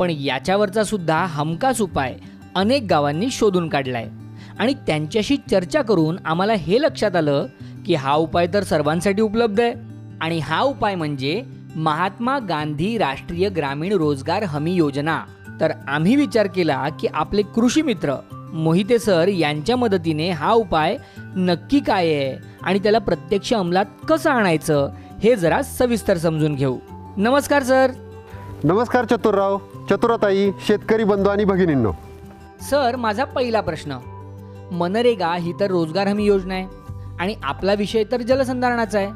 पण याच्यावरचा सुद्धा हमखास उपाय अनेक गावांनी शोधून काढलाय. आणि त्यांच्याशी चर्चा करून आम्हाला हे लक्षात आलं की हा उपाय तर सर्वांसाठी उपलब्ध आहे. आणि हा उपाय म्हणजे महात्मा गांधी राष्ट्रीय ग्रामीण रोजगार हमी योजना. तर आम्ही विचार केला की आपले कृषी मित्र मोहिते सर यांच्या मदतीने हा उपाय नक्की काय आहे आणि त्याला प्रत्यक्ष अंमलात कसं आणायचं हे जरा सविस्तर समजून घेऊ. नमस्कार सर. नमस्कार चतुरराव चतुरताई शेतकरी बंधू आणि भगिनींनो. सर माझा पहिला प्रश्न. मनरेगा ही तर रोजगार हमी योजना आहे आणि आपला विषय तर जलसंधारणाचा आहे.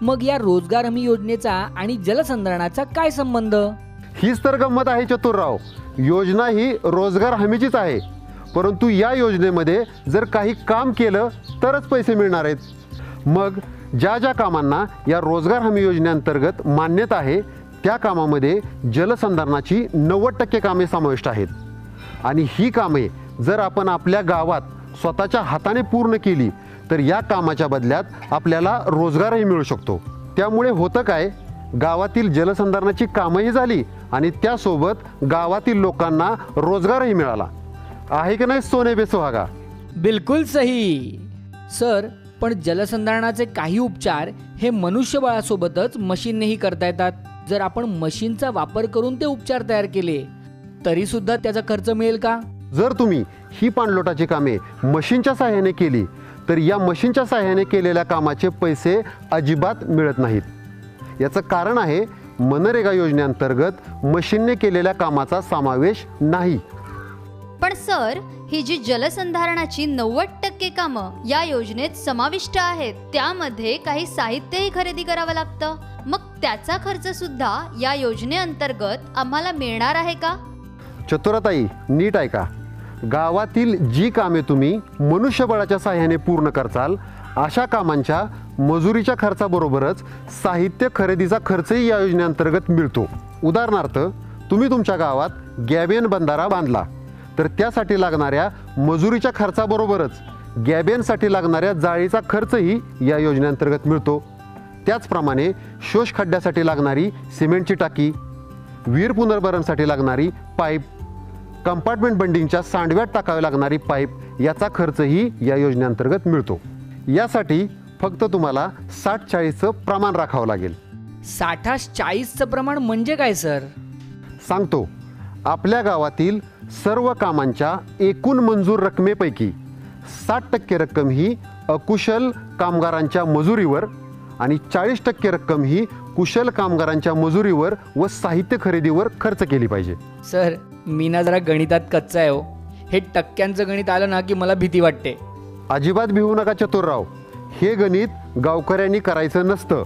मग या रोजगार हमी योजनेचा आणि जलसंधारणाचा काय संबंध? हीच तर गंमत आहे चतुरराव. योजना ही रोजगार हमीचीच आहे. परंतु या योजनेमध्ये जर काही काम केलं तरच पैसे मिळणार आहेत. मग ज्या ज्या कामांना या रोजगार हमी योजनेअंतर्गत मान्यता आहे त्या कामामध्ये जलसंधारणाची नव्वद टक्के कामे समाविष्ट आहेत. आणि ही कामे जर आपण आपल्या गावात स्वतःच्या हाताने पूर्ण केली तर या कामाच्या बदल्यात आपल्याला रोजगारही मिळू शकतो. त्यामुळे होतं काय? गावातील जलसंधारणाची कामंही झाली आणि त्यासोबत गावातील लोकांना रोजगारही मिळाला. आहे की नाही सोने बेसुहागा बिलकुल सही. सर पण जलसंधारणाचे काही उपचार हे मनुष्यबळासोबतच मशीननेही करता येतात. जर आपण मशीनचा वापर करून ते उपचार तयार केले तरी सुद्धा त्याचा खर्च मिळेल का? जर तुम्ही ही पाणलोटाची कामे मशीनच्या सहाय्याने केली तर या मशीनच्या सहाय्याने केलेल्या कामाचे पैसे अजिबात मिळत नाहीत. याचं कारण आहे मनरेगा योजनेअंतर्गत मशीनने केलेल्या कामाचा समावेश नाही. पण सर ही जी जलसंधारणाची नव्वद टक्के कामं या योजनेत समाविष्ट आहेत त्यामध्ये काही साहित्यही खरेदी करावं लागतं. मग त्याचा खर्च सुद्धा या योजनेअंतर्गत आम्हाला मिळणार आहे का? चतुरताई नीट ऐका. गावातील जी कामे तुम्ही मनुष्यबळाच्या सहाय्याने पूर्ण करचाल अशा कामांच्या मजुरीच्या खर्चाबरोबरच साहित्य खरेदीचा खर्चही या योजनेअंतर्गत मिळतो. उदाहरणार्थ तुम्ही तुमच्या गावात गॅबेन बंधारा बांधला तर त्यासाठी लागणाऱ्या मजुरीच्या खर्चाबरोबरच गॅबेनसाठी लागणाऱ्या जाळीचा खर्चही या योजनेअंतर्गत मिळतो. त्याचप्रमाणे शोष खड्ड्यासाठी लागणारी सिमेंटची टाकी वीर पुनर्भरणसाठी लागणारी पाईप कंपार्टमेंट बंडिंगच्या सांडव्यात टाकावी लागणारी पाईप याचा खर्चही या योजनेअंतर्गत मिळतो. यासाठी फक्त तुम्हाला साठ चाळीसचं प्रमाण राखावं लागेल. साठा चाळीसचं प्रमाण म्हणजे काय सर? सांगतो. आपल्या गावातील सर्व कामांच्या एकूण मंजूर रकमेपैकी साठ टक्के रक्कम ही अकुशल कामगारांच्या मजुरीवर आणि चाळीस टक्के रक्कम ही कुशल कामगारांच्या मजुरीवर व साहित्य खरेदीवर खर्च केली पाहिजे. सर मी ना जरा गणितात कच्चा आहे हो. हे टक्क्यांचं गणित आलं ना की मला भीती वाटते. अजिबात भिवू नका चतुरराव. हे गणित गावकऱ्यांनी करायचं नसतं.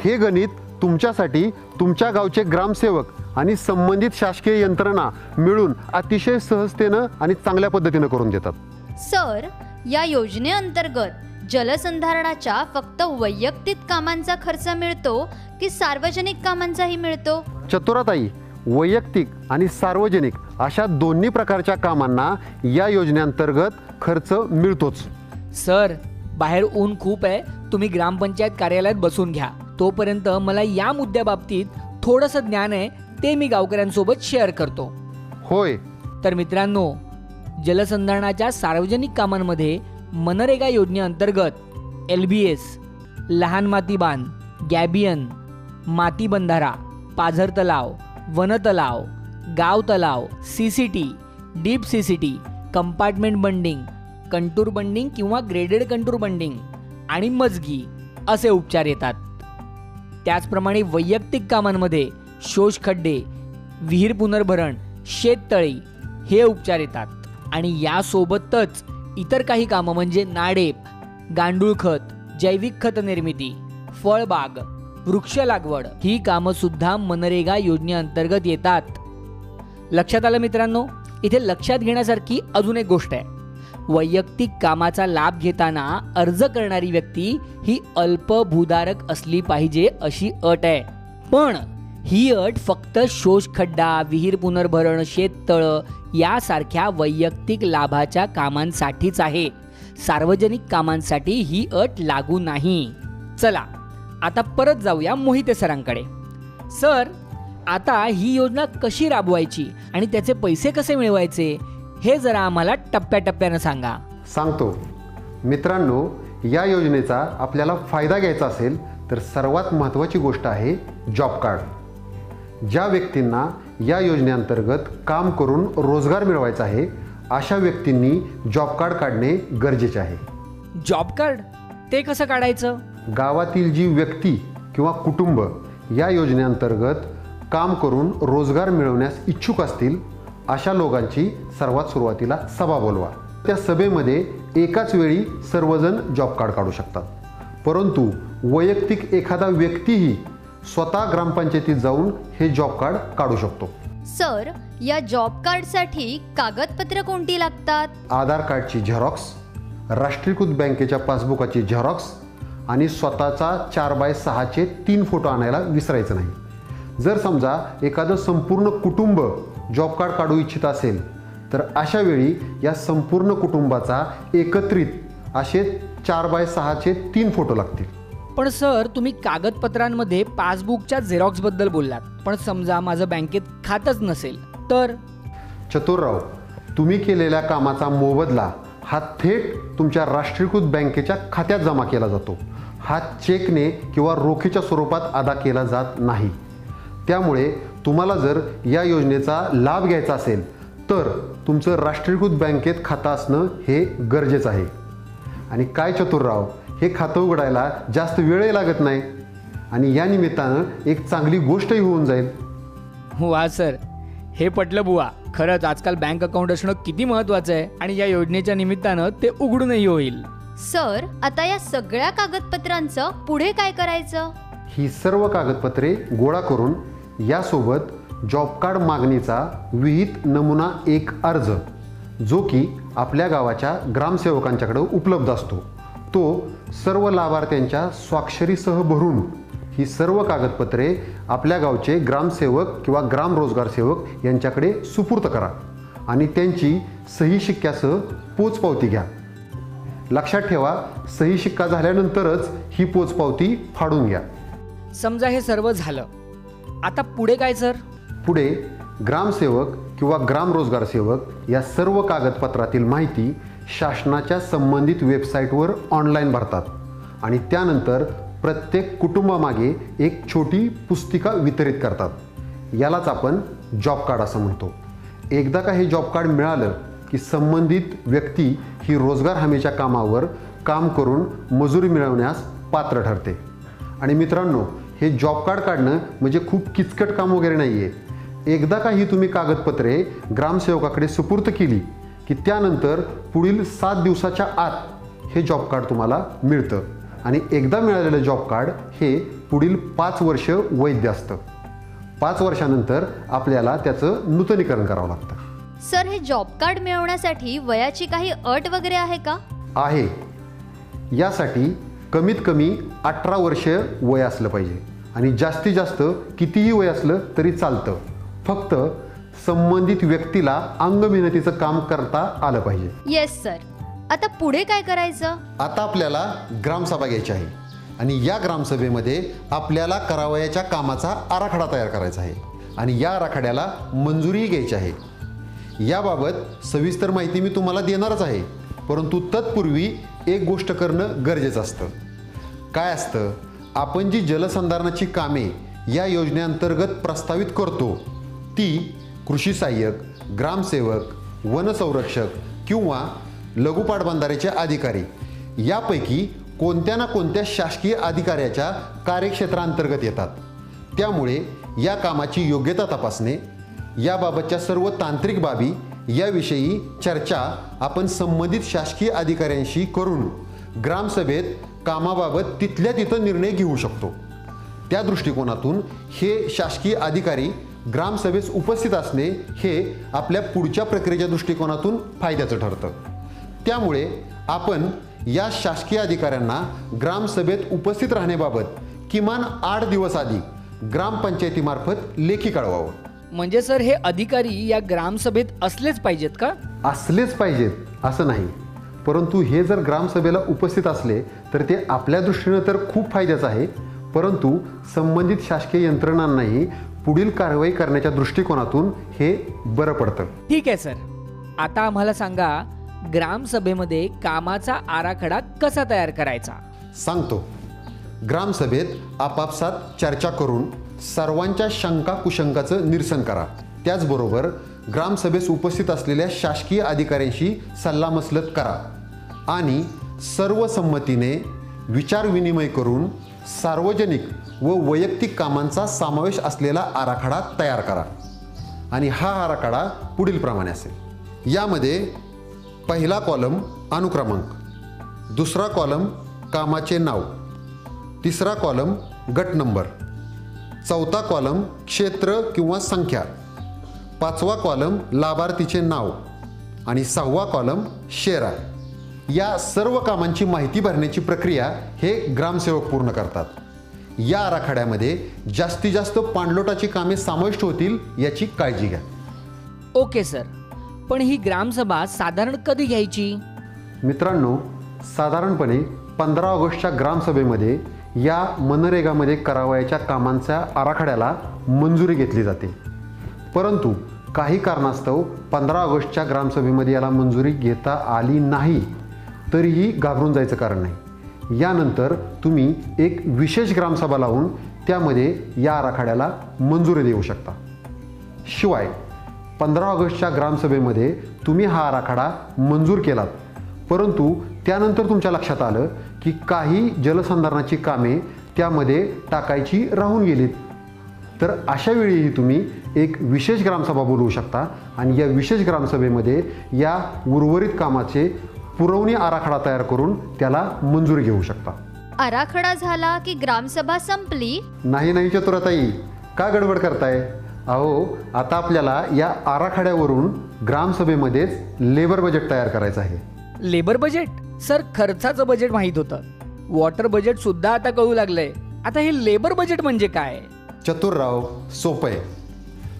हे गणित तुमच्यासाठी तुमच्या गावचे ग्रामसेवक आणि संबंधित शासकीय यंत्रणा मिळून अतिशय सहजतेनं आणि चांगल्या पद्धतीनं करून देतात. सर या योजनेअंतर्गत जलसंधारणाच्या फक्त वैयक्तिक कामांचा खर्च मिळतो की सार्वजनिक कामांचाही मिळतो? चतुराताई वैयक्तिक आणि सार्वजनिक अशा दोन्ही प्रकारच्या कामांना या योजनेअंतर्गत खर्च मिळतोच. सर बाहेर ऊन खूप आहे तुम्ही ग्रामपंचायत कार्यालयात बसून घ्या. तोपर्यंत मला या मुद्द्याबाबतीत थोडंसं ज्ञान आहे ते मी गावकऱ्यांसोबत शेअर करतो. होय. तर मित्रांनो जलसंधारणाच्या सार्वजनिक कामांमध्ये मनरेगा योजनेअंतर्गत एल बी एस लहान माती बांध गॅबियन माती बंधारा पाझर तलाव वन तलाव गाव तलाव C C T deep C C T compartment bunding contour bunding किंवा ग्रेडेड कंटूर बंडिंग आणि मजगी असे उपचार येतात. त्याचप्रमाणे वैयक्तिक कामांमध्ये शोष खड्डे विहीर पुनर्भरण शेततळी हे उपचार येतात आणि यासोबतच इतर काही कामं म्हणजे नाडेप गांडूळ खत जैविक खत निर्मिती फळबाग वृक्ष लागवड ही कामं सुद्धा मनरेगा योजनेअंतर्गत येतात. लक्षात आलं मित्रांनो? इथे लक्षात घेण्यासारखी अजून एक गोष्ट आहे. वैयक्तिक कामाचा लाभ घेताना अर्ज करणारी व्यक्ती ही अल्पभूधारक असली पाहिजे अशी अट आहे. पण ही अट फक्त शोषखड्डा विहीर पुनर्भरण शेततळं यासारख्या वैयक्तिक लाभाच्या कामांसाठीच आहे. सार्वजनिक कामांसाठी ही अट लागू नाही. चला आता परत जाऊया मोहिते सरांकडे. सर आता ही योजना कशी राबवायची आणि त्याचे पैसे कसे मिळवायचे हे जरा आम्हाला टप्प्याटप्प्यानं सांगा. सांगतो. मित्रांनो या योजनेचा आपल्याला फायदा घ्यायचा असेल तर सर्वात महत्त्वाची गोष्ट आहे जॉब कार्ड. ज्या व्यक्तींना या योजनेअंतर्गत काम करून रोजगार मिळवायचा आहे अशा व्यक्तींनी जॉब कार्ड काढणे गरजेचे आहे. Job card? ते कसं काढायचं? गावातील जी व्यक्ती किंवा कुटुंब या योजनेअंतर्गत काम करून रोजगार मिळवण्यास इच्छुक असतील अशा लोकांची सर्वात सुरुवातीला सभा बोलवा. त्या सभेमध्ये एकाच वेळी सर्वजण जॉब कार्ड काढू शकतात. परंतु वैयक्तिक एखादा व्यक्तीही स्वतः ग्रामपंचायतीत जाऊन हे जॉब कार्ड काढू शकतो. सर या जॉब कार्डसाठी कागदपत्र कोणती लागतात? आधार कार्डची झेरॉक्स राष्ट्रीयकृत बँकेच्या पासबुकाची झेरॉक्स आणि स्वतःचा चार बाय सहाचे तीन फोटो आणायला विसरायचं नाही. जर समजा एखादं संपूर्ण कुटुंब जॉब कार्ड काढू इच्छित असेल तर अशा वेळी या संपूर्ण कुटुंबाचा एकत्रित असे चार बाय सहाचे तीन फोटो लागतील. पण सर तुम्ही कागदपत्रांमध्ये पासबुकच्या झेरॉक्सबद्दल बोललात. पण समजा माझं बँकेत खातच नसेल तर? चतुरराव तुम्ही केलेल्या कामाचा मोबदला हा थेट तुमच्या राष्ट्रीयकृत बँकेच्या खात्यात जमा केला जातो. हा चेकने किंवा रोखीच्या स्वरूपात अदा केला जात नाही. त्यामुळे तुम्हाला जर या योजनेचा लाभ घ्यायचा असेल तर तुमचं राष्ट्रीयकृत बँकेत खातं असणं हे गरजेचं आहे. आणि काय चतुरराव हे खातं उघडायला जास्त वेळही लागत नाही. आणि या निमित्तानं एक चांगली गोष्टही होऊन जाईल. वा सर. हे पटलं बुवा. खरंच आजकाल बँक अकाउंट असणं किती महत्वाचं आहे आणि या योजनेच्या निमित्तानं ते उघडूनही होईल. सर आता या सगळ्या कागदपत्रांचं पुढे काय करायचं? ही सर्व कागदपत्रे गोळा करून यासोबत जॉब कार्ड मागणीचा विहित नमुना एक अर्ज जो की आपल्या गावाच्या ग्रामसेवकांच्याकडे उपलब्ध असतो. तो सर्व लाभार्थ्यांच्या स्वाक्षरीसह भरून ही सर्व कागदपत्रे आपल्या गावचे ग्रामसेवक किंवा ग्राम रोजगार सेवक यांच्याकडे सुपूर्त करा आणि त्यांची सही शिक्क्यासह पोचपावती घ्या. लक्षात ठेवा सही शिक्का झाल्यानंतरच ही पोचपावती फाडून घ्या. समजा हे सर्व झालं. आता पुढे काय सर? पुढे ग्रामसेवक किंवा ग्राम रोजगार सेवक या सर्व कागदपत्रातील माहिती शासनाच्या संबंधित वेबसाईटवर ऑनलाईन भरतात. आणि त्यानंतर प्रत्येक कुटुंबामागे एक छोटी पुस्तिका वितरित करतात. यालाच आपण जॉब कार्ड असं म्हणतो. एकदा का हे जॉब कार्ड मिळालं की संबंधित व्यक्ती ही रोजगार हमीच्या कामावर काम करून मजुरी मिळवण्यास पात्र ठरते. आणि मित्रांनो हे जॉब कार्ड काढणं म्हणजे खूप किचकट काम वगैरे नाही आहे एकदा का ही तुम्ही कागदपत्रे ग्रामसेवकाकडे सुपूर्त केली की त्यानंतर पुढील सात दिवसाच्या आत हे जॉब कार्ड तुम्हाला मिळतं. आणि एकदा मिळालेलं जॉब कार्ड हे पुढील पाच वर्ष वैध असतं. पाच वर्षानंतर आपल्याला त्याचं नूतनीकरण करावं लागतं. सर हे जॉब कार्ड मिळवण्यासाठी वयाची काही अट वगैरे आहे का? आहे. यासाठी कमीत कमी अठरा वर्ष वय असलं पाहिजे. आणि जास्तीत जास्त कितीही वय असलं तरी चालतं. फक्त संबंधित व्यक्तीला अंगमेहनतीचं काम करता आलं पाहिजे. येस सर आता पुढे काय करायचं? आता आपल्याला ग्रामसभा घ्यायची आहे. आणि या ग्रामसभेमध्ये आपल्याला करावयाच्या कामाचा आराखडा तयार करायचा आहे. आणि या आराखड्याला मंजुरी घ्यायची आहे. याबाबत सविस्तर माहिती मी तुम्हाला देणारच आहे. परंतु तत्पूर्वी एक गोष्ट करणं गरजेचं असतं. काय असतं? आपण जी जलसंधारणाची कामे या योजनेअंतर्गत प्रस्तावित करतो ती कृषी सहाय्यक ग्रामसेवक वनसंरक्षक किंवा लघु पाटबंधारेचे अधिकारी. यापैकी कोणत्या ना कोणत्या शासकीय अधिकाऱ्याच्या कार्यक्षेत्रांतर्गत येतात? त्यामुळे या कामाची योग्यता तपासणे याबाबतच्या सर्व तांत्रिक बाबी याविषयी चर्चा आपण संबंधित शासकीय अधिकाऱ्यांशी करून ग्रामसभेत कामाबाबत तिथल्या तिथं निर्णय घेऊ शकतो. त्या दृष्टिकोनातून हे शासकीय अधिकारी ग्रामसभेस उपस्थित असणे हे आपल्या पुढच्या प्रक्रियेच्या दृष्टिकोनातून फायद्याचं ठरतं. त्यामुळे आपण या शासकीय अधिकाऱ्यांना ग्रामसभेत उपस्थित राहण्याबाबत किमान आठ दिवस आधी ग्रामपंचायतीमार्फत लेखी कळवावं. म्हणजे सर हे अधिकारी या ग्रामसभेत असलेच पाहिजेत का? असलेच पाहिजेत असं नाही. परंतु हे जर ग्रामसभेला उपस्थित असले तर ते आपल्या दृष्टीनं तर खूप फायद्याचं आहे. परंतु संबंधित शासकीय यंत्रणांनाही पुढील कारवाई करण्याच्या दृष्टिकोनातून हे बरं पडतं. ठीक आहे सर. आता आम्हाला सांगा ग्रामसभेमध्ये कामाचा आराखडा कसा तयार करायचा? सांगतो. ग्रामसभेत आपापसात चर्चा करून सर्वांच्या शंका कुशंकाचं निरसन करा. त्याचबरोबर ग्रामसभेस उपस्थित असलेल्या शासकीय अधिकाऱ्यांशी सल्लामसलत करा आणि सर्व संमतीने विचारविनिमय करून सार्वजनिक व वैयक्तिक कामांचा समावेश असलेला आराखडा तयार करा. आणि हा आराखडा पुढील प्रमाणे असेल. यामध्ये पहिला कॉलम अनुक्रमांक दुसरा कॉलम कामाचे नाव तिसरा कॉलम गट नंबर चौथा कॉलम क्षेत्र किंवा संख्या पाचवा कॉलम लाभार्थीचे नाव आणि सहावा कॉलम शेरा या सर्व कामांची माहिती भरण्याची प्रक्रिया हे ग्रामसेवक पूर्ण करतात. या आराखड्यामध्ये जास्तीत जास्त पाणलोटाची कामे समाविष्ट होतील याची काळजी घ्या. Okay sir. पण ही ग्रामसभा साधारण कधी घ्यायची? मित्रांनो साधारणपणे पंधरा ऑगस्टच्या ग्रामसभेमध्ये या मनरेगामध्ये करावयाच्या कामांच्या आराखड्याला मंजुरी घेतली जाते. परंतु काही कारणास्तव पंधरा ऑगस्टच्या ग्रामसभेमध्ये याला मंजुरी घेता आली नाही तरीही घाबरून जायचं कारण नाही. यानंतर तुम्ही एक विशेष ग्रामसभा लावून त्यामध्ये या आराखड्याला मंजुरी देऊ शकता. शिवाय पंधरा ऑगस्टच्या ग्रामसभेमध्ये तुम्ही हा आराखडा मंजूर केलात. परंतु त्यानंतर तुमच्या लक्षात आलं की काही जलसंधारणाची कामे त्यामध्ये टाकायची राहून गेलीत. तर अशा वेळीही तुम्ही एक विशेष ग्रामसभा बोलवू शकता आणि या विशेष ग्रामसभेमध्ये या उर्वरित कामाचे पुरवणी आराखडा तयार करून त्याला मंजुरी घेऊ शकता. आराखडा झाला की ग्रामसभा संपली? नाही नाही चतुराताई. का गडबड करताय? अहो आता आपल्याला या आराखड्यावरून ग्रामसभेमध्येच लेबर बजेट तयार करायचं आहे. Labour budget? सर खर्चाचं बजेट माहीत होतं. वॉटर बजेट सुद्धा आता कळू लागलंय. आता हे लेबर बजेट म्हणजे काय? चतुरराव सोपं आहे.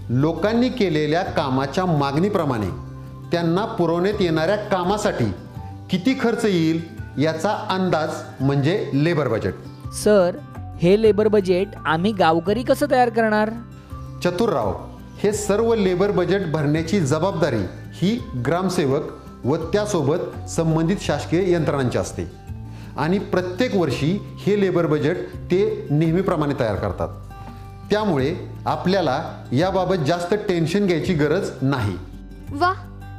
लोकांनी केलेल्या कामाच्या मागणीप्रमाणे त्यांना पुरवण्यात येणाऱ्या कामासाठी किती खर्च येईल याचा अंदाज म्हणजे लेबर बजेट सर हे लेबर बजेट आम्ही गावकरी कसं तयार करणार? चतुरराव हे सर्व लेबर बजेट भरण्याची जबाबदारी ही ग्रामसेवक व त्यासोबत संबंधित शासकीय यंत्रणांची असते. आणि प्रत्येक वर्षी हे लेबर बजेट ते नेहमीप्रमाणे तयार करतात. त्यामुळे आपल्याला याबाबत जास्त टेन्शन घ्यायची गरज नाही. वा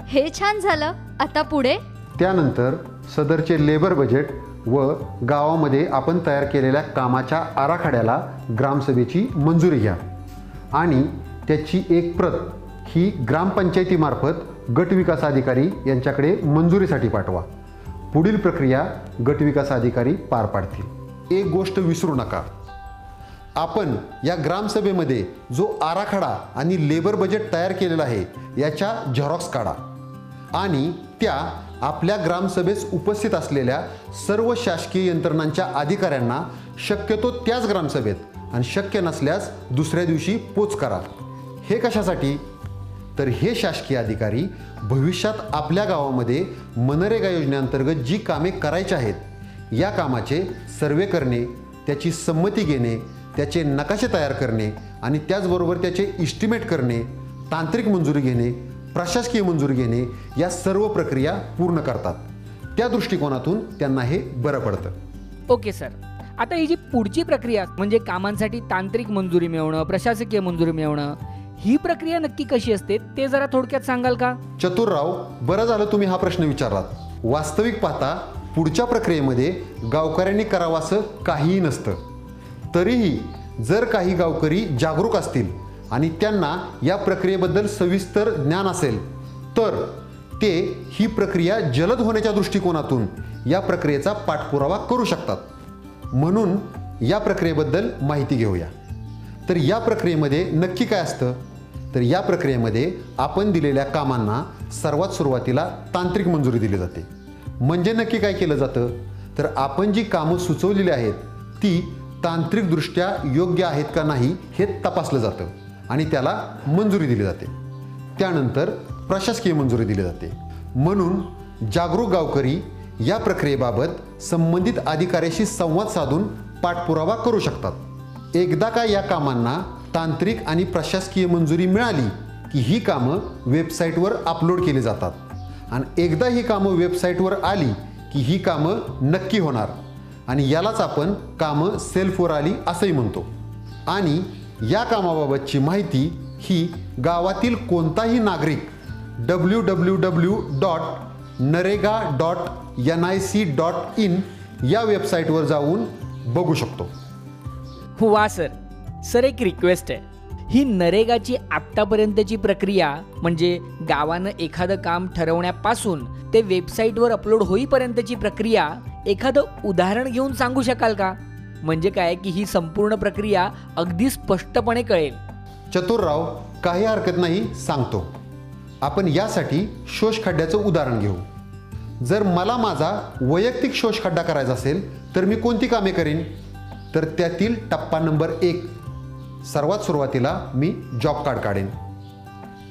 हे छान झालं. आता पुढे? त्यानंतर सदरचे लेबर बजेट व गावामध्ये आपण तयार केलेल्या कामाच्या आराखड्याला ग्रामसभेची मंजुरी घ्या. आणि त्याची एक प्रत ही ग्रामपंचायतीमार्फत गट विकास अधिकारी यांच्याकडे मंजुरीसाठी पाठवा. पुढील प्रक्रिया गट विकास अधिकारी पार पाडतील. एक गोष्ट विसरू नका. आपण या ग्रामसभेमध्ये जो आराखडा आणि लेबर बजेट तयार केलेला आहे याच्या झेरॉक्स काढा. आणि त्या आपल्या ग्रामसभेस उपस्थित असलेल्या सर्व शासकीय यंत्रणांच्या अधिकाऱ्यांना शक्यतो त्याच ग्रामसभेत आणि शक्य नसल्यास दुसऱ्या दिवशी पोच करा. हे कशासाठी? तर हे शासकीय अधिकारी भविष्यात आपल्या गावामध्ये मनरेगा योजनेअंतर्गत जी कामे करायची आहेत या कामाचे सर्वे करणे त्याची संमती घेणे त्याचे नकाशे तयार करणे आणि त्याचबरोबर त्याचे इस्टिमेट करणे तांत्रिक मंजुरी घेणे प्रशासकीय मंजुरी घेणे या सर्व प्रक्रिया पूर्ण करतात. त्या दृष्टिकोनातून त्यांना हे बरं पडतं. Okay sir. आता ही जी पुढची प्रक्रिया म्हणजे कामांसाठी तांत्रिक मंजुरी मिळवणं प्रशासकीय मंजुरी मिळवणं ही प्रक्रिया नक्की कशी असते ते जरा थोडक्यात सांगाल का? चतुरराव बरं झालं तुम्ही हा प्रश्न विचारलात. वास्तविक पाहता पुढच्या प्रक्रियेमध्ये गावकऱ्यांनी करावं असं काहीही नसतं. तरीही जर काही गावकरी जागरूक असतील आणि त्यांना या प्रक्रियेबद्दल सविस्तर ज्ञान असेल. तर ते ही प्रक्रिया जलद होण्याच्या दृष्टिकोनातून या प्रक्रियेचा पाठपुरावा करू शकतात. म्हणून या प्रक्रियेबद्दल माहिती घेऊया. तर या प्रक्रियेमध्ये नक्की काय असतं? तर या प्रक्रियेमध्ये आपण दिलेल्या कामांना सर्वात सुरुवातीला तांत्रिक मंजुरी दिली जाते. म्हणजे नक्की काय केलं जातं? तर आपण जी कामं सुचवलेली आहेत ती तांत्रिकदृष्ट्या योग्य आहेत का नाही हे तपासलं जातं. आणि त्याला मंजुरी दिली जाते. त्यानंतर प्रशासकीय मंजुरी दिली जाते. म्हणून जागरूक गावकरी या प्रक्रियेबाबत संबंधित अधिकाऱ्याशी संवाद साधून पाठपुरावा करू शकतात. एकदा का या कामांना तांत्रिक आणि प्रशासकीय मंजुरी मिळाली की ही कामं वेबसाईटवर अपलोड केली जातात. आणि एकदा ही कामं वेबसाईटवर आली की ही कामं नक्की होणार. आणि यालाच आपण कामं सेल्फवर आली असंही म्हणतो. आणि या कामाबाबतची माहिती ही गावातील कोणताही नागरिक W W W dot NREGA dot N I C dot in या वेबसाईटवर जाऊन बघू शकतो. वा सर सर एक रिक्वेस्ट आहे. ही नरेगाची आत्तापर्यंतची प्रक्रिया म्हणजे गावानं एखादं काम ठरवण्यापासून ते वेबसाईटवर अपलोड होईपर्यंतची प्रक्रिया एखादं उदाहरण घेऊन सांगू शकाल का? म्हणजे काय की ही संपूर्ण प्रक्रिया अगदी स्पष्टपणे कळेल. चतुरराव काही हरकत नाही सांगतो. आपण यासाठी शोष खड्ड्याचं उदाहरण घेऊ. जर मला माझा वैयक्तिक शोष खड्डा करायचा असेल तर मी कोणती कामे करीन? तर त्यातील टप्पा नंबर एक. सर्वात सुरुवातीला मी जॉब कार्ड काढेन.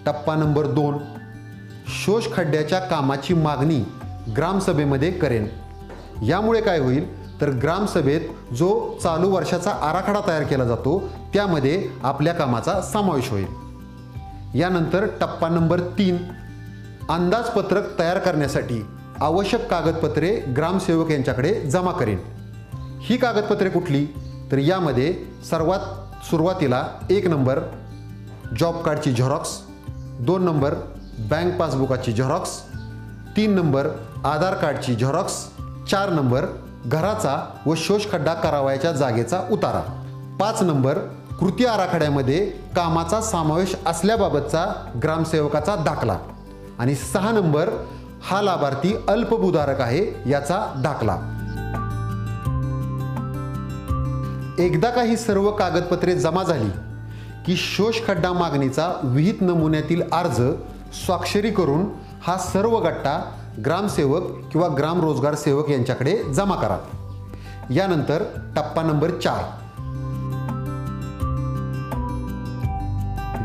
टप्पा नंबर दोन. शोष खड्ड्याच्या कामाची मागणी ग्रामसभेमध्ये करेन. यामुळे काय होईल? तर ग्रामसभेत जो चालू वर्षाचा आराखडा तयार केला जातो त्यामध्ये आपल्या कामाचा समावेश होईल. यानंतर टप्पा नंबर तीन अंदाजपत्रक तयार करण्यासाठी आवश्यक कागदपत्रे ग्रामसेवक यांच्याकडे जमा करेन. ही कागदपत्रे कुठली? तर यामध्ये सर्वात सुरुवातीला एक नंबर जॉब कार्डची झेरॉक्स दोन नंबर बँक पासबुकाची झेरॉक्स तीन नंबर आधार कार्डची झेरॉक्स चार नंबर घराचा व शोषखड्डा करावयाच्या जागेचा उतारा. पाच नंबर कृती आराखड्यामध्ये कामाचा समावेश असल्याबाबतचा ग्रामसेवकाचा दाखला. आणि सहा नंबर हा लाभार्थी अल्पभूधारक आहे याचा दाखला. एकदा का ही सर्व कागदपत्रे जमा झाली की शोषखड्डा मागणीचा विहित नमुन्यातील अर्ज स्वाक्षरी करून हा सर्व गट्टा ग्रामसेवक किंवा ग्राम रोजगार सेवक यांच्याकडे जमा करा. यानंतर टप्पा नंबर चार.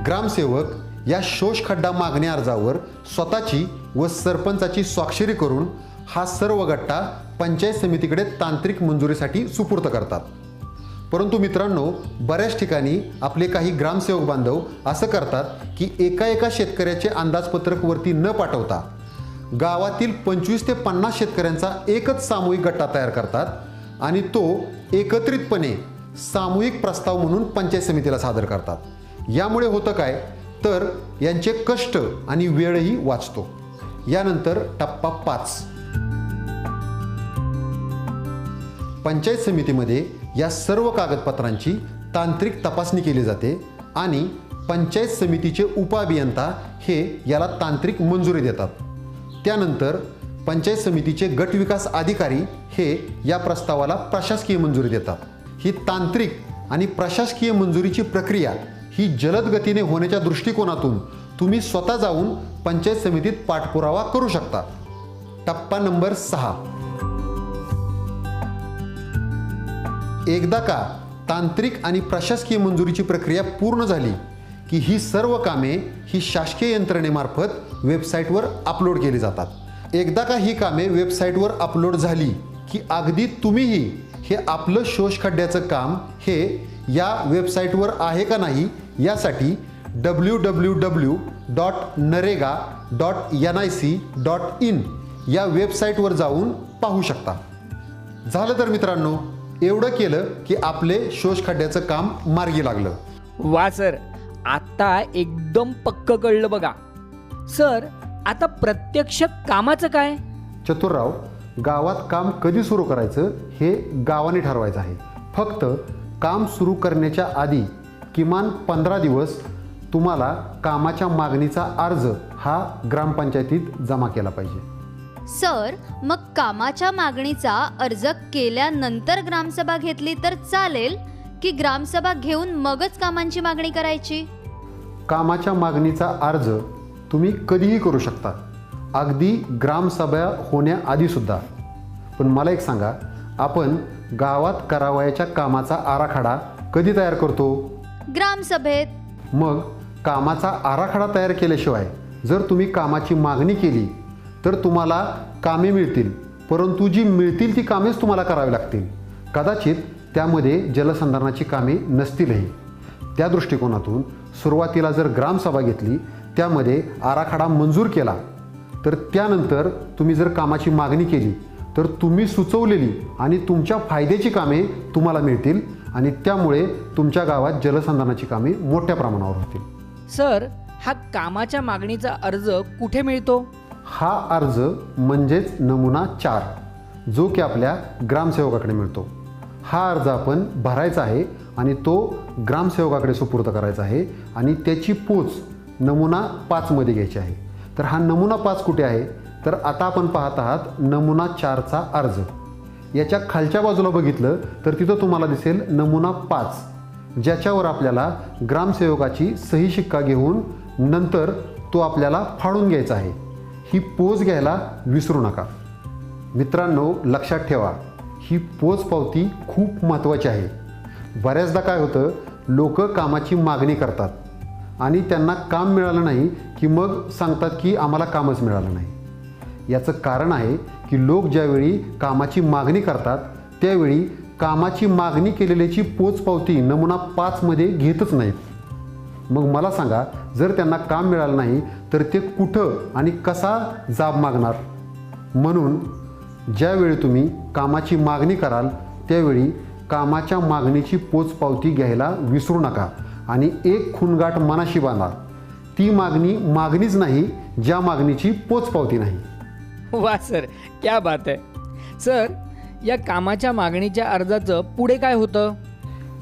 ग्रामसेवक या शोष खड्डा मागणी अर्जावर स्वतःची व सरपंचाची स्वाक्षरी करून हा सर्व गट्टा पंचायत समितीकडे तांत्रिक मंजुरीसाठी सुपूर्त करतात. परंतु मित्रांनो बऱ्याच ठिकाणी आपले काही ग्रामसेवक बांधव असं करतात की एका एका शेतकऱ्याचे अंदाजपत्रक वरती न पाठवता गावातील पंचवीस ते पन्नास शेतकऱ्यांचा एकच सामूहिक गट्टा तयार करतात आणि तो एकत्रितपणे सामूहिक प्रस्ताव म्हणून पंचायत समितीला सादर करतात. यामुळे होतं काय? तर यांचे कष्ट आणि वेळही वाचतो. यानंतर टप्पा पाच. पंचायत समितीमध्ये या सर्व कागदपत्रांची तांत्रिक तपासणी केली जाते आणि पंचायत समितीचे उपअभियंता हे याला तांत्रिक मंजुरी देतात. त्यानंतर पंचायत समितीचे गट विकास अधिकारी हे या प्रस्तावाला प्रशासकीय मंजुरी देतात. ही तांत्रिक आणि प्रशासकीय मंजुरीची प्रक्रिया ही जलद गतीने होण्याच्या दृष्टिकोनातून तुम्ही स्वतः जाऊन पंचायत समितीत पाठपुरावा करू शकता. टप्पा नंबर सहा. एकदा का तांत्रिक आणि प्रशासकीय मंजुरीची प्रक्रिया पूर्ण झाली की ही सर्व कामे ही शासकीय यंत्रणेमार्फत वेबसाईटवर अपलोड केली जातात. एकदा का ही कामे वेबसाईटवर अपलोड झाली की अगदी तुम्हीही हे आपलं शोष खड्ड्याचं काम हे या वेबसाईटवर आहे का नाही यासाठी W W W dot NREGA dot N I C dot in या वेबसाईटवर जाऊन पाहू शकता. झालं तर मित्रांनो एवढं केलं की आपले शोष खड्ड्याचं काम मार्गी लागलं. वा सर आता एकदम पक्क कळलं बघा. सर आता प्रत्यक्ष कामाचं काय? चतुरराव गावात काम कधी सुरू करायचं हे गावाने ठरवायचं आहे. फक्त काम सुरू करण्याच्या आधी किमान पंधरा दिवस तुम्हाला कामाच्या मागणीचा अर्ज हा ग्रामपंचायतीत जमा केला पाहिजे. सर मग कामाच्या मागणीचा अर्ज केल्यानंतर ग्रामसभा घेतली तर चालेल की ग्रामसभा घेऊन मगच कामांची मागणी करायची? कामाच्या मागणीचा अर्ज तुम्ही कधीही करू शकता. अगदी ग्रामसभा होण्याआधीसुद्धा. पण मला एक सांगा आपण गावात करावयाच्या कामाचा आराखडा कधी तयार करतो? ग्रामसभेत. मग कामाचा आराखडा तयार केल्याशिवाय जर तुम्ही कामाची मागणी केली तर तुम्हाला कामे मिळतील. परंतु जी मिळतील ती कामेच तुम्हाला करावी लागतील. कदाचित त्यामध्ये जलसंधारणाची कामे नसतीलही. त्या दृष्टिकोनातून सुरुवातीला जर ग्रामसभा घेतली त्यामध्ये आराखडा मंजूर केला तर त्यानंतर तुम्ही जर कामाची मागणी केली तर तुम्ही सुचवलेली आणि तुमच्या फायद्याची कामे तुम्हाला मिळतील आणि त्यामुळे तुमच्या गावात जलसंधारणाची कामे मोठ्या प्रमाणावर होतील. सर हा कामाच्या मागणीचा अर्ज कुठे मिळतो? हा अर्ज म्हणजेच नमुना चार जो की आपल्या ग्रामसेवकाकडे मिळतो. हा अर्ज आपण भरायचा आहे आणि तो ग्रामसेवकाकडे सुपूर्द करायचा आहे आणि त्याची पोच नमुना पाचमध्ये घ्यायचे आहे. तर हा नमुना पाच कुठे आहे? तर आता आपण पाहत आहात नमुना चारचा अर्ज. याच्या खालच्या बाजूला बघितलं तर तिथं तुम्हाला दिसेल नमुना पाच ज्याच्यावर आपल्याला ग्रामसेवकाची सही शिक्का घेऊन नंतर तो आपल्याला फाडून घ्यायचा आहे. ही पोच घ्यायला विसरू नका. मित्रांनो लक्षात ठेवा ही पोच पावती खूप महत्त्वाची आहे. बऱ्याचदा काय होतं लोक कामाची मागणी करतात. आणि त्यांना काम मिळालं नाही की मग सांगतात की आम्हाला कामच मिळालं नाही. याचं कारण आहे की लोक ज्यावेळी कामाची मागणी करतात त्यावेळी कामाची मागणी केलेल्याची पोचपावती नमुना पाचमध्ये घेतच नाहीत. मग मला सांगा जर त्यांना काम मिळालं नाही तर ते कुठं आणि कसा जाब मागणार? म्हणून ज्यावेळी तुम्ही कामाची मागणी कराल त्यावेळी कामाच्या मागणीची पोचपावती घ्यायला विसरू नका. आणि एक खुणगाठ मनाशी बांधा. ती मागणी मागणीच नाही ज्या मागणीची पोचपावती नाही. वा सर क्या बात आहे. सर या कामाच्या मागणीच्या अर्जाचं पुढे काय होतं?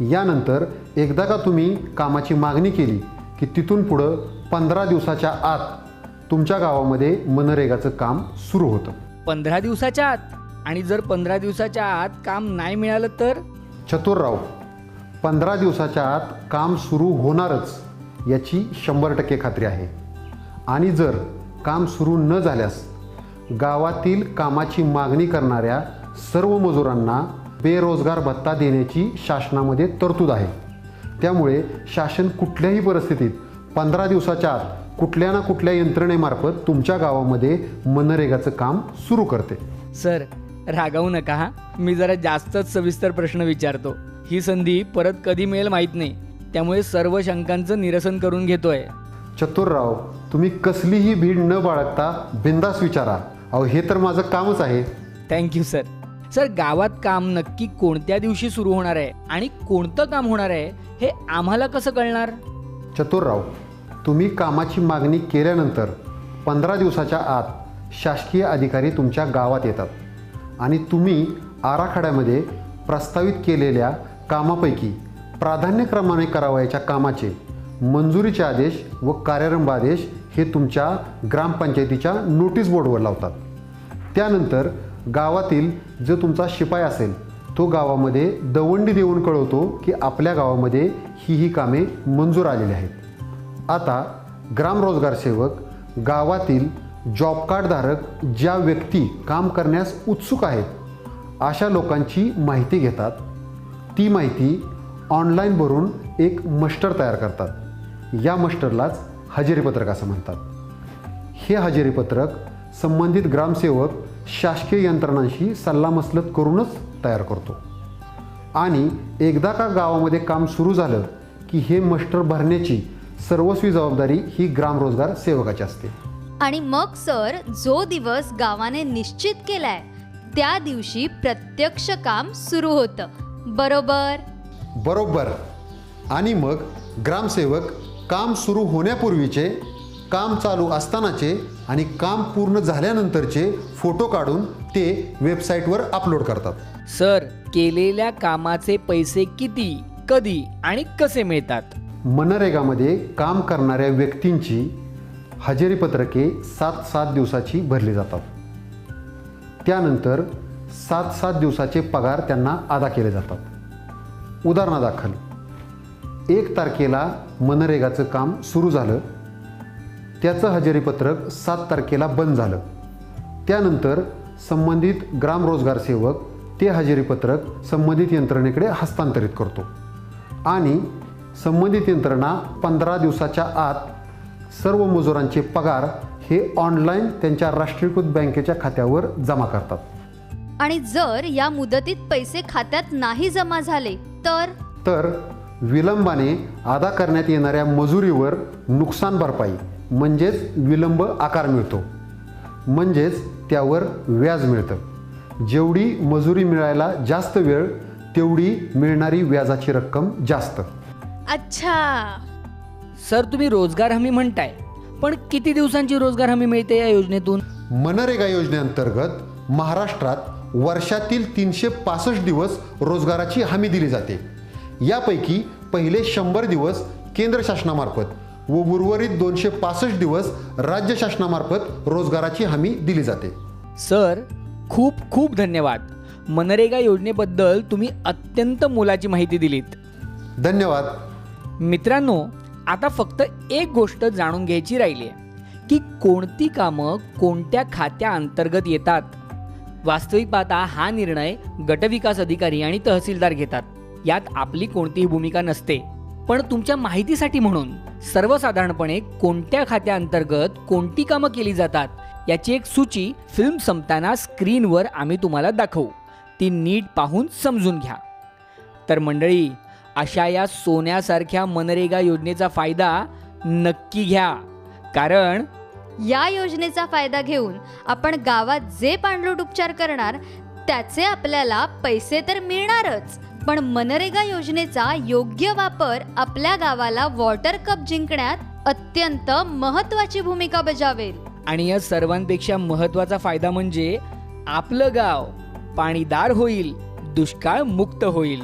यानंतर एकदा का तुम्ही कामाची मागणी केली की तिथून पुढं पंधरा दिवसाच्या आत तुमच्या गावामध्ये मनरेगाचं काम सुरू होतं. पंधरा दिवसाच्या आत? आणि जर पंधरा दिवसाच्या आत काम नाही मिळालं तर? चतुरराव पंधरा दिवसाच्या आत काम सुरू होणारच याची शंभर टक्के खात्री आहे. आणि जर काम सुरू न झाल्यास गावातील कामाची मागणी करणाऱ्या सर्व मजुरांना बेरोजगार भत्ता देण्याची शासनामध्ये तरतूद आहे. त्यामुळे शासन कुठल्याही परिस्थितीत पंधरा दिवसाच्या आत कुठल्या ना कुठल्या यंत्रणेमार्फत तुमच्या गावामध्ये मनरेगाचं काम सुरू करते. सर रागावू नका हा. मी जरा जास्तच सविस्तर प्रश्न विचारतो. ही संधी परत कधी मिळेल माहीत नाही. त्यामुळे सर्व शंकांचं निरसन करून घेतोय. चतुरराव तुम्ही कसलीही भीड न बाळगता बिंदास विचारा. अहो हे तर माझं कामच आहे. थँक्यू सर सर गावात काम नक्की कोणत्या दिवशी सुरू होणार आहे आणि कोणतं काम होणार आहे हे आम्हाला कसं कळणार? चतुरराव तुम्ही कामाची मागणी केल्यानंतर पंधरा दिवसाच्या आत शासकीय अधिकारी तुमच्या गावात येतात आणि तुम्ही आराखड्यामध्ये प्रस्तावित केलेल्या कामापैकी प्राधान्यक्रमाने करावयाच्या कामाचे मंजुरीचे आदेश व कार्यारंभ आदेश हे तुमच्या ग्रामपंचायतीच्या नोटीस बोर्डवर लावतात. त्यानंतर गावातील जो तुमचा शिपाई असेल तो गावामध्ये दवंडी देऊन कळवतो की आपल्या गावामध्ये ही ही कामे मंजूर आलेली आहेत. आता ग्रामरोजगार सेवक गावातील जॉब कार्डधारक ज्या व्यक्ती काम करण्यास उत्सुक आहेत अशा लोकांची माहिती घेतात ती माहिती ऑनलाईन भरून एक मस्टर तयार करतात. या मस्टरलाच हजेरीपत्रक असं म्हणतात. हे हजेरीपत्रक संबंधित ग्रामसेवक शासकीय यंत्रणांशी सल्लामसलत करूनच तयार करतो. आणि एकदा का गावामध्ये काम सुरू झालं की हे मस्टर भरण्याची सर्वस्वी जबाबदारी ही ग्रामरोजगार सेवकाची असते. आणि मग सर जो दिवस गावाने निश्चित केलाय त्या दिवशी प्रत्यक्ष काम सुरू होतं. बरोबर. बरोबर. आणि मग ग्रामसेवक काम सुरू होण्यापूर्वीचे काम चालू असतानाचे आणि काम पूर्ण झाल्यानंतरचे फोटो काढून ते वेबसाईटवर अपलोड करतात. सर केलेल्या कामाचे पैसे किती कधी आणि कसे मिळतात? मनरेगामध्ये काम करणाऱ्या व्यक्तींची हजेरीपत्रके सात सात दिवसाची भरली जातात. त्यानंतर सात सात दिवसाचे पगार त्यांना अदा केले जातात. उदाहरणादाखल एक तारखेला मनरेगाचं काम सुरू झालं. त्याचं हजेरीपत्रक सात तारखेला बंद झालं. त्यानंतर संबंधित ग्रामरोजगार सेवक ते हजेरीपत्रक संबंधित यंत्रणेकडे हस्तांतरित करतो. आणि संबंधित यंत्रणा पंधरा दिवसाच्या आत सर्व मजुरांचे पगार हे ऑनलाईन त्यांच्या राष्ट्रीयकृत बँकेच्या खात्यावर जमा करतात. आणि जर या मुदतीत पैसे खात्यात नाही जमा झाले तर? तर विलंबाने अदा करण्यात येणाऱ्या मजुरीवर नुकसान भरपाई म्हणजेच विलंब आकार मिळतो. म्हणजेच त्यावर व्याज मिळतं. जेवढी मजुरी मिळायला जास्त वेळ तेवढी मिळणारी व्याजाची रक्कम जास्त. अच्छा. सर तुम्ही रोजगार हमी म्हणताय पण किती दिवसांची रोजगार हमी मिळते या योजनेतून? मनरेगा योजनेअंतर्गत महाराष्ट्रात वर्षातील तीनशे पासष्ट दिवस रोजगाराची हमी दिली जाते. यापैकी पहिले शंभर दिवस केंद्र शासनामार्फत व उर्वरित दोनशे पासष्ट दिवस राज्य शासनामार्फत रोजगाराची हमी दिली जाते. सर खूप खूप धन्यवाद. मनरेगा योजनेबद्दल तुम्ही अत्यंत मोलाची माहिती दिलीत. धन्यवाद. मित्रांनो आता फक्त एक गोष्ट जाणून घ्यायची राहिली आहे की कोणती कामं कोणत्या खात्या अंतर्गत येतात? वास्तविक पाहता हा निर्णय गटविकास अधिकारी आणि तहसीलदार घेतात. यात आपली कोणतीही भूमिका नसते. पण तुमच्या माहितीसाठी म्हणून सर्वसाधारणपणे कोणत्या खात्याअंतर्गत कोणती कामं केली जातात याची एक सूची फिल्म संपताना स्क्रीनवर आम्ही तुम्हाला दाखवू. ती नीट पाहून समजून घ्या. तर मंडळी अशा या सोन्यासारख्या मनरेगा योजनेचा फायदा नक्की घ्या. कारण या योजनेचा फायदा घेऊन आपण गावात जे पाणलोट उपचार करणार त्याचे आपल्याला पैसे तर मिळणारच. पण मनरेगा योजनेचा योग्य वापर आपल्या गावाला वॉटर कप जिंकण्यात अत्यंत महत्वाची भूमिका बजावेल. आणि या सर्वांपेक्षा महत्त्वाचा फायदा म्हणजे आपलं गाव पाणीदार होईल दुष्काळ मुक्त होईल.